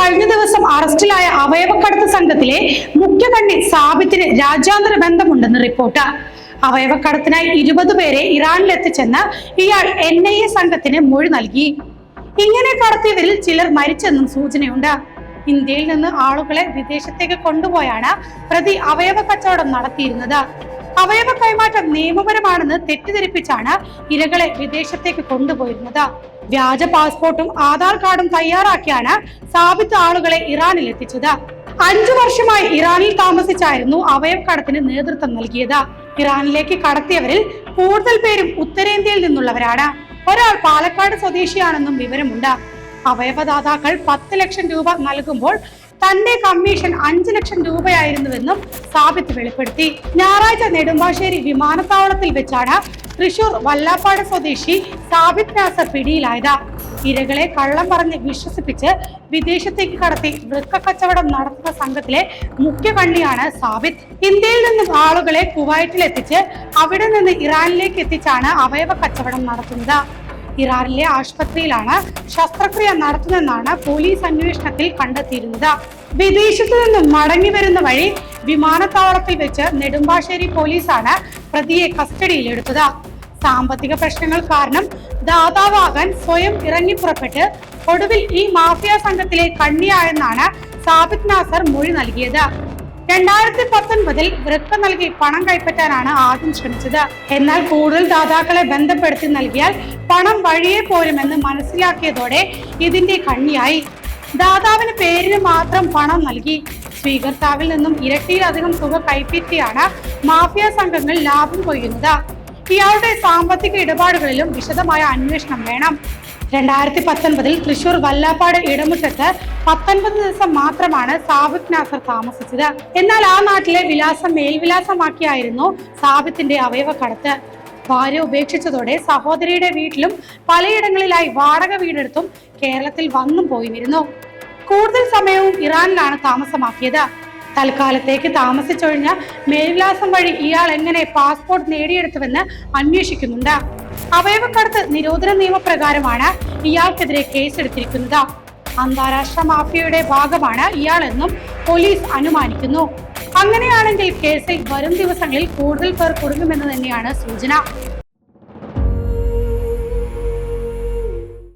കഴിഞ്ഞ ദിവസം അറസ്റ്റിലായ അവയവക്കടത്ത് സംഘത്തിലെ മുഖ്യകണ്ണി സാബിത്തിന് രാജ്യാന്തര ബന്ധമുണ്ടെന്ന് റിപ്പോർട്ട്. അവയവക്കടത്തിനായി ഇരുപത് പേരെ ഇറാനിലെത്തിച്ചെന്ന് ഇയാൾ എൻ ഐ എ സംഘത്തിന് മൊഴി നൽകി. ഇങ്ങനെ കടത്തിയവരിൽ ചിലർ മരിച്ചെന്നും സൂചനയുണ്ട്. ഇന്ത്യയിൽ നിന്ന് ആളുകളെ വിദേശത്തേക്ക് കൊണ്ടുപോയാണ് പ്രതി അവയവ കച്ചവടം നടത്തിയിരുന്നത്. അവയവ കൈമാറ്റം നിയമപരമാണെന്ന് തെറ്റിദ്ധരിപ്പിച്ചാണ് ഇരകളെ വിദേശത്തേക്ക് കൊണ്ടുപോയിരുന്നത്. വ്യാജ പാസ്പോർട്ടും ആധാർ കാർഡും തയ്യാറാക്കിയാണ് സാബിത്ത് ആളുകളെ ഇറാനിൽ എത്തിച്ചത്. അഞ്ചു വർഷമായി ഇറാനിൽ താമസിച്ചായിരുന്നു അവയവ കടത്തിന് നേതൃത്വം നൽകിയത്. ഇറാനിലേക്ക് കടത്തിയവരിൽ കൂടുതൽ പേരും ഉത്തരേന്ത്യയിൽ നിന്നുള്ളവരാണ്. ഒരാൾ പാലക്കാട് സ്വദേശിയാണെന്നും വിവരമുണ്ട്. അവയവദാതാക്കൾ പത്ത് ലക്ഷം രൂപ നൽകുമ്പോൾ തന്റെ കമ്മീഷൻ അഞ്ചു ലക്ഷം രൂപയായിരുന്നുവെന്നും സാബിത്ത് വെളിപ്പെടുത്തി. ഞായറാഴ്ച നെടുമ്പാശ്ശേരി വിമാനത്താവളത്തിൽ വെച്ചാണ് തൃശൂർ വല്ലാപ്പാട് സ്വദേശി സാബിത്ത് നാസർ പിടിയിലായത്. ഇരകളെ കള്ളം പറഞ്ഞ് വിശ്വസിപ്പിച്ച് വിദേശത്തേക്ക് കടത്തി വൃക്ക കച്ചവടം നടത്തുന്ന സംഘത്തിലെ മുഖ്യ കണ്ണിയാണ് സാബിത്ത് ഇന്ത്യയിൽ നിന്നും ആളുകളെ കുവൈറ്റിലെത്തിച്ച് അവിടെ നിന്ന് ഇറാനിലേക്ക് എത്തിച്ചാണ് അവയവ കച്ചവടം നടത്തുന്നത്. ഇറാനിലെ ആശുപത്രിയിലാണ് ശസ്ത്രക്രിയ നടത്തുന്നതെന്നാണ് പോലീസ് അന്വേഷണത്തിൽ കണ്ടെത്തിയിരുന്നത്. വിദേശത്തു നിന്നും മടങ്ങി വരുന്ന വഴി വിമാനത്താവളത്തിൽ വെച്ച് നെടുമ്പാശ്ശേരി പോലീസാണ് പ്രതിയെ കസ്റ്റഡിയിലെടുത്തത്. സാമ്പത്തിക പ്രശ്നങ്ങൾ കാരണം ദാതാവാകാൻ സ്വയം ഇറങ്ങി പുറപ്പെട്ട് ഒടുവിൽ ഈ മാഫിയ സംഘത്തിലെ കണ്ണിയായെന്നാണ് സാബിത് നാസർ മൊഴി നൽകിയത്. രണ്ടായിരത്തി പത്തൊൻപതിൽ വൃക്ക നൽകി പണം കൈപ്പറ്റാനാണ് ആദ്യം ശ്രമിച്ചത്. എന്നാൽ കൂടുതൽ ദാതാക്കളെ ബന്ധപ്പെടുത്തി നൽകിയാൽ പണം വഴിയെ പോരുമെന്ന് മനസ്സിലാക്കിയതോടെ ഇതിന്റെ കണ്ണിയായി. ദാതാവിന് പേരിന് മാത്രം പണം നൽകി. സ്വീകർത്താവിൽ നിന്നും ഇരട്ടിയിലധികം തുക കൈപ്പറ്റിയാണ് മാഫിയ സംഘങ്ങൾ ലാഭം കൊയ്യുന്നത്. ഇയാളുടെ സാമ്പത്തിക ഇടപാടുകളിലും വിശദമായ അന്വേഷണം വേണം. രണ്ടായിരത്തി പത്തൊൻപതിൽ തൃശൂർ വല്ലാപ്പാട് ഇടമുറ്റത്ത് പത്തൊൻപത് ദിവസം മാത്രമാണ് സാബിത് നാസർ താമസിച്ചത്. എന്നാൽ ആ നാട്ടിലെ വിലാസം മേൽവിലാസമാക്കിയായിരുന്നു സാബിത്തിന്റെ അവയവ കടത്ത് ഭാര്യ ഉപേക്ഷിച്ചതോടെ സഹോദരിയുടെ വീട്ടിലും പലയിടങ്ങളിലായി വാടക വീടെടുത്തും കേരളത്തിൽ വന്നും പോയിരുന്നു കൂടുതൽ സമയവും ഇറാനിലാണ് താമസമാക്കിയത്. തൽക്കാലത്തേക്ക് താമസിച്ചൊഴിഞ്ഞ മേൽവിലാസം വഴി ഇയാൾ എങ്ങനെ പാസ്പോർട്ട് നേടിയെടുത്തുവെന്ന് അന്വേഷിക്കുന്നുണ്ട്. അവയവക്കടത്ത് നിരോധന നിയമപ്രകാരമാണ് ഇയാൾക്കെതിരെ കേസെടുത്തിരിക്കുന്നത്. അന്താരാഷ്ട്ര മാഫിയയുടെ ഭാഗമാണ് ഇയാളെന്നും പോലീസ് അനുമാനിക്കുന്നു. അങ്ങനെയാണെങ്കിൽ കേസിൽ വരും ദിവസങ്ങളിൽ കൂടുതൽ പേർ കുടുങ്ങുമെന്ന് തന്നെയാണ് സൂചന.